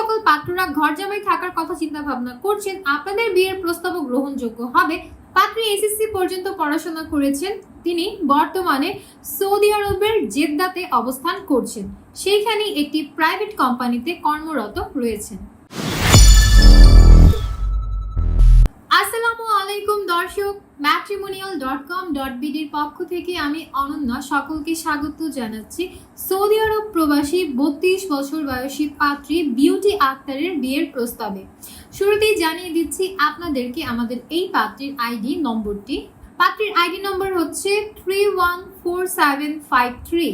সকল পাত্ররা ঘর জামাই থাকার কথা চিন্তা ভাবনা করছেন। আপনাদের বিয়ের প্রস্তাবও গ্রহণযোগ্য হবে। পাত্রী এসএসসি পর্যন্ত পড়াশোনা করেছেন। তিনি বর্তমানে সৌদি আরবের জেদ্দাতে অবস্থান করছেন। সেইখানে একটি প্রাইভেট কোম্পানিতে কর্মরত রয়েছেন। দর্শক ম্যাট্রিমোনিয়াল ডট কম ডট বিডির পক্ষ থেকে আমি অনন্যা সকলকে স্বাগত জানাচ্ছি। সৌদি আরব প্রবাসী, বত্রিশ বছর বয়সী পাত্রী বিউটি আক্তারের বিয়ের প্রস্তাবে। শুরুতেই জানিয়ে দিচ্ছি আপনাদেরকে আমাদের এই পাত্রীর আইডি নম্বরটি। পাত্রীর আইডি নম্বর হচ্ছে three one four seven five three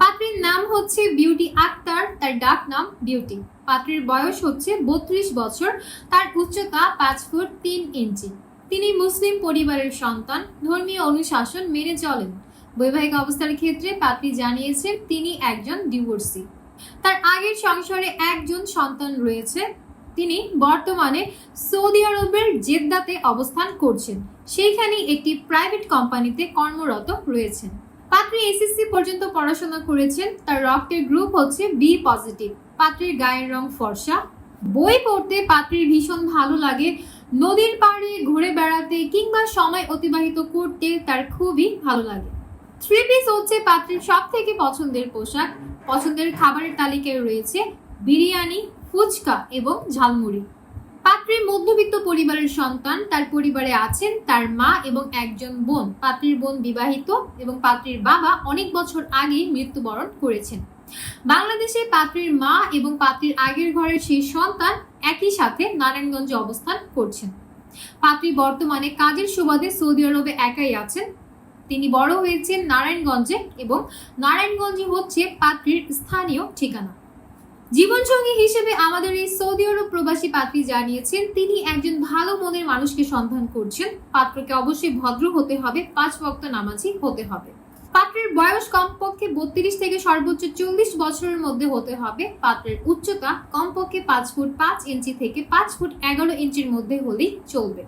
পাত্রীর নাম হচ্ছে বিউটি আক্তার তার ডাক নাম বিউটি পাত্রীর বয়স হচ্ছে বত্রিশ বছর, তার উচ্চতা পাঁচ ফুট তিন ইঞ্চি। তিনি মুসলিম পরিবারের সন্তান, ধর্মীয় অনুশাসন মেনে চলেন। বৈবাহিক অবস্থার ক্ষেত্রে পাত্রী জানিয়েছেন তিনি একজন ডিভোর্সি। তার আগের সংসারে একজন সন্তান রয়েছে। তিনি বর্তমানে সৌদি আরবের জেদ্দাতে অবস্থান করছেন। সেইখানে একটি প্রাইভেট কোম্পানিতে কর্মরত রয়েছেন। পাত্রী এসএসসি পর্যন্ত পড়াশোনা করেছেন। তার রক্তের গ্রুপ হচ্ছে বি পজিটিভ পাত্রীর গায়ের রং ফর্সা। বই পড়তে পাত্রীর ভীষণ ভালো লাগে। নদীর পাড়ে ঘুরে বেড়াতে কিংবা সময় অতিবাহিত করতে তার খুবই ভালো লাগে। থ্রি পিস হচ্ছে পাত্রের সব থেকে পছন্দের পোশাক। পছন্দের খাবারের তালিকায় রয়েছে বিরিয়ানি, ফুচকা এবং ঝালমুড়ি। পাত্রীর মধ্যবিত্ত পরিবারের সন্তান, তার পরিবারে আছেন তার মা এবং একজন বোন। পাত্রীর বোন বিবাহিত এবং পাত্রীর বাবা অনেক বছর আগেই মৃত্যুবরণ করেছেন। বাংলাদেশে পাত্রীর মা এবং পাত্রীর আগের ঘরের সেই সন্তান একই সাথে নারায়ণগঞ্জে অবস্থান করছেন। পাত্রী বর্তমানে কাজের সুবাদে সৌদি আরবে একাই আছেন। তিনি বড় হয়েছেন নারায়ণগঞ্জে এবং নারায়ণগঞ্জে হচ্ছে পাত্রীর স্থানীয় ঠিকানা। জীবনসঙ্গী হিসেবে আমাদের এই সৌদি আরব প্রবাসী পাত্রী জানিয়েছেন, তিনি একজন ভালো মনের মানুষকে সন্ধান করছেন। পাত্রকে অবশ্যই ভদ্র হতে হবে, পাঁচ ভক্ত নামাজি হতে হবে। পাত্রের বয়স কমপক্ষে বত্রিশ থেকে সর্বোচ্চ চল্লিশ বছরের মধ্যে হতে হবে। পাত্রের উচ্চতা কমপক্ষে পাঁচ ফুট পাঁচ ইঞ্চি থেকে পাঁচ ফুট এগারো ইঞ্চির মধ্যে হলেই চলবে।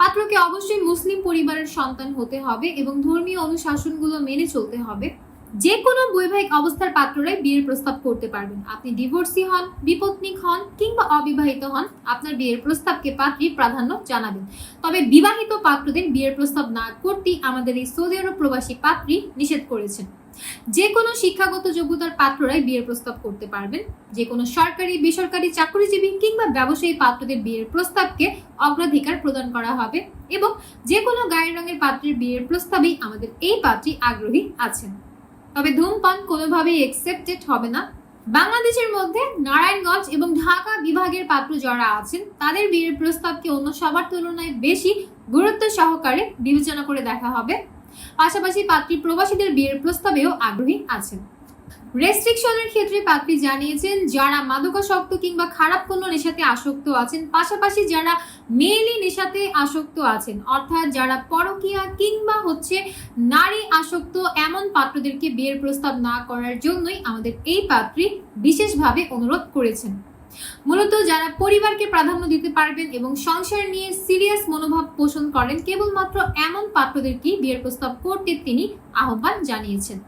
পাত্রকে অবশ্যই মুসলিম পরিবারের সন্তান হতে হবে এবং ধর্মীয় অনুশাসনগুলো মেনে চলতে হবে। যে কোনো বৈবাহিক অবস্থার পাত্ররাই বিয়ের প্রস্তাব করতে পারবেন। আপনি ডিভোর্সি হন, বিপত্নিক হন কিংবা অবিবাহিত হন, আপনার বিয়ের প্রস্তাবকে পাত্রী প্রাধান্য জানাবেন। তবে বিবাহিত পাত্রদের বিয়ের প্রস্তাব না করতেই আমাদের এই সৌদি আরব প্রবাসী পাত্রী নিষেধ করেছেন। যে কোনো শিক্ষাগত যোগ্যতার পাত্ররাই বিয়ের প্রস্তাব করতে পারবেন। যে কোনো সরকারি, বেসরকারি চাকরিজীবী কিংবা ব্যবসায়ী পাত্রদের বিয়ের প্রস্তাবকে অগ্রাধিকার প্রদান করা হবে এবং যে কোনো গায়ের রঙের পাত্রের বিয়ের প্রস্তাবেই আমাদের এই পাত্রী আগ্রহী আছেন। তবে ধূমপান কোনোভাবেই একসেপ্টেড হবে না। বাংলাদেশের মধ্যে নারায়ণগঞ্জ এবং ঢাকা বিভাগের পাত্র যারা আছেন, তাদের বিয়ের প্রস্তাবকে অন্য সবার তুলনায় বেশি গুরুত্ব সহকারে বিবেচনা করে দেখা হবে। পাশাপাশি পাত্রী প্রবাসীদের বিয়ের প্রস্তাবেও আগ্রহী আছেন। রেস্ট্রিকশনের ক্ষেত্রে পাত্রী জানিয়েছেন, যারা মাদকাসক্ত কিংবা খারাপ কোনো নেশাতে আসক্ত আছেন, পাশাপাশি যারা মেয়েলি নেশাতে আসক্ত আছেন, অর্থাৎ যারা পরকীয়া কিংবা হচ্ছে নারী আসক্ত, এমন পাত্রদেরকে বিয়ের প্রস্তাব না করার জন্যই আমাদের এই পাত্রী বিশেষভাবে অনুরোধ করেছেন। মূলত যারা পরিবারকে প্রাধান্য দিতে পারবেন এবং সংসার নিয়ে সিরিয়াস মনোভাব পোষণ করেন, কেবলমাত্র এমন পাত্রদেরকেই বিয়ের প্রস্তাব করতে তিনি আহ্বান জানিয়েছেন।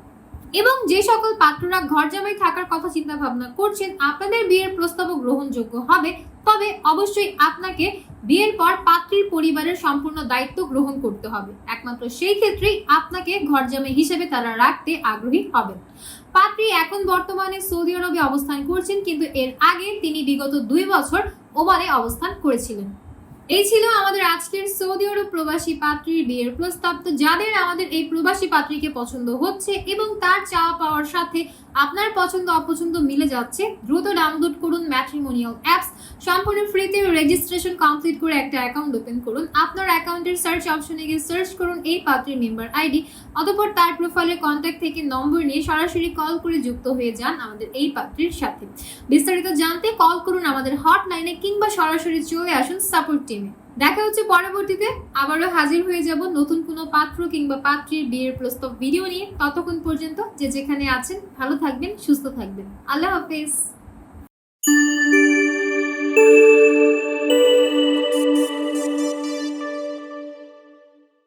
এবং যে সকল পাত্ররা ঘর জামাই থাকার কথা চিন্তা ভাবনা করছেন, আপনাদের বিয়ের প্রস্তাবও গ্রহণযোগ্য হবে। তবে অবশ্যই আপনাকে বিয়ের পর পাত্রীর পরিবারের সম্পূর্ণ দায়িত্ব গ্রহণ করতে হবে। একমাত্র সেই ক্ষেত্রেই আপনাকে ঘর জামাই হিসেবে তারা রাখতে আগ্রহী হবেন। পাত্রী এখন বর্তমানে সৌদি আরবে অবস্থান করছেন, কিন্তু এর আগে তিনি বিগত দুই বছর ওমানে অবস্থান করেছিলেন। এই ছিল আমাদের আজকের সৌদি আরব প্রবাসী পাত্রীর বিয়ের প্রস্তাব। তো যাদের আমাদের এই প্রবাসী পাত্রীকে পছন্দ হচ্ছে এবং তার চাওয়া পাওয়ার সাথে আপনার পছন্দ অপছন্দ মিলে যাচ্ছে, দ্রুত ডাউনলোড করুন ম্যাট্রিমোনিয়াল অ্যাপস সম্পূর্ণ ফ্রিতে রেজিস্ট্রেশন কমপ্লিট করে একটা অ্যাকাউন্ট ওপেন করুন। আপনার অ্যাকাউন্টের সার্চ অপশনে গিয়ে সার্চ করুন এই পাত্রীর মেম্বার আইডি অতঃপর তার প্রোফাইলের কন্ট্যাক্ট থেকে নম্বর নিয়ে সরাসরি কল করে যুক্ত হয়ে যান আমাদের এই পাত্রীর সাথে। বিস্তারিত জানতে কল করুন আমাদের হটলাইনে কিংবা সরাসরি চলে আসুন সাপোর্ট টিমে দেখা হচ্ছে পরবর্তীতে, আবারও হাজির হয়ে যাব নতুন কোনো পাত্র কিংবা পাত্রীর বিয়ের প্রস্তাব ভিডিও নিয়ে। ততক্ষণ পর্যন্ত যে যেখানে আছেন, ভালো থাকবেন, সুস্থ থাকবেন। আল্লাহ হাফেজ।